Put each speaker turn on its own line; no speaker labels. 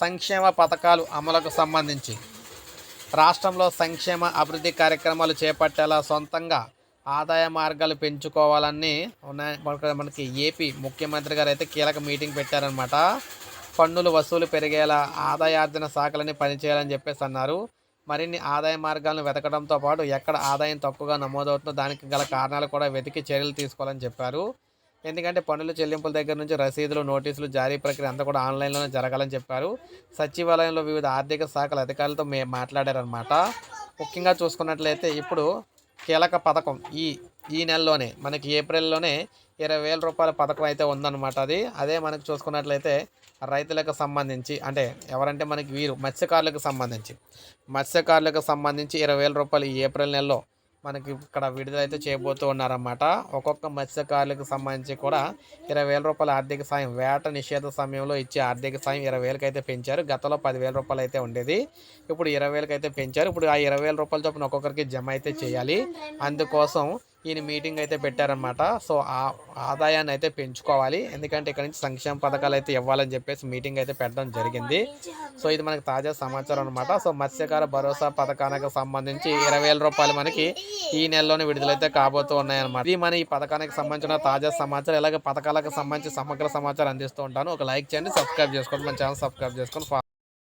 సంక్షేమ పథకాలు అమలుకు సంబంధించి. రాష్ట్రంలో సంక్షేమ అభివృద్ధి కార్యక్రమాలు చేపట్టేలా సొంతంగా ఆదాయ మార్గాలు పెంచుకోవాలని ఉన్నాయి. మనకి ఏపీ ముఖ్యమంత్రి గారు అయితే కీలక మీటింగ్ పెట్టారనమాట పన్నులు వసూలు పెరిగేలా ఆదాయార్జన శాఖలని పనిచేయాలని చెప్పేసి అన్నారు. మరిన్ని ఆదాయ మార్గాలను వెతకడంతో పాటు ఎక్కడ ఆదాయం తక్కువగా నమోదవుతుందో దానికి గల కారణాలు కూడా వెతికి చర్యలు తీసుకోవాలని చెప్పారు. ఎందుకంటే పన్నుల చెల్లింపుల దగ్గర నుంచి రసీదులు నోటీసులు జారీ ప్రక్రియ అంతా కూడా ఆన్లైన్లోనే జరగాలని చెప్పారు. సచివాలయంలో వివిధ ఆర్థిక శాఖల అధికారులతో మే మాట్లాడారనమాట ముఖ్యంగా చూసుకున్నట్లయితే ఇప్పుడు కీలక పథకం ఈ ఈ నెలలోనే మనకి ఏప్రిల్లోనే ఇరవై వేల రూపాయల పథకం అయితే ఉందన్నమాట అది. అదే మనకు చూసుకున్నట్లయితే రైతులకు సంబంధించి అంటే ఎవరంటే మనకి వీరు మత్స్యకారులకు సంబంధించి. మత్స్యకారులకు సంబంధించి ఇరవై వేల రూపాయలు ఈ ఏప్రిల్ నెలలో మనకి ఇక్కడ విడుదలైతే చేయబోతూ ఉన్నారన్నమాట. ఒక్కొక్క మత్స్యకారులకు సంబంధించి కూడా ఇరవై వేల రూపాయల ఆర్థిక సాయం వేట నిషేధ సమయంలో ఇచ్చే ఆర్థిక సాయం ఇరవై వేలకి అయితే పెంచారు. గతంలో పదివేల రూపాయలు అయితే ఉండేది. ఇప్పుడు ఇరవై వేలకి అయితే పెంచారు. ఇప్పుడు ఆ ఇరవై వేల రూపాయల చొప్పున ఒక్కొక్కరికి జమ అయితే చేయాలి. అందుకోసం ఈయన మీటింగ్ అయితే పెట్టారనమాట సో ఆ ఆదాయాన్ని అయితే పెంచుకోవాలి. ఎందుకంటే ఇక్కడ నుంచి సంక్షేమ పథకాలు అయితే ఇవ్వాలని చెప్పేసి మీటింగ్ అయితే పెట్టడం జరిగింది. సో ఇది మనకు తాజా సమాచారం అనమాట సో మత్స్యకార భరోసా పథకానికి సంబంధించి ఇరవై వేల రూపాయలు మనకి ఈ నెలలోనే విడుదలైతే కాబోతూ ఉన్నాయన్నమాట. ఇది మన ఈ పథకానికి సంబంధించిన తాజా సమాచారం. ఇలాగే పథకాలకు సంబంధించి సమగ్ర సమాచారం అందిస్తూ ఉంటాను. ఒక లైక్ చేయండి సబ్స్క్రైబ్ చేసుకోండి. మన ఛానల్ సబ్స్క్రైబ్ చేసుకోండి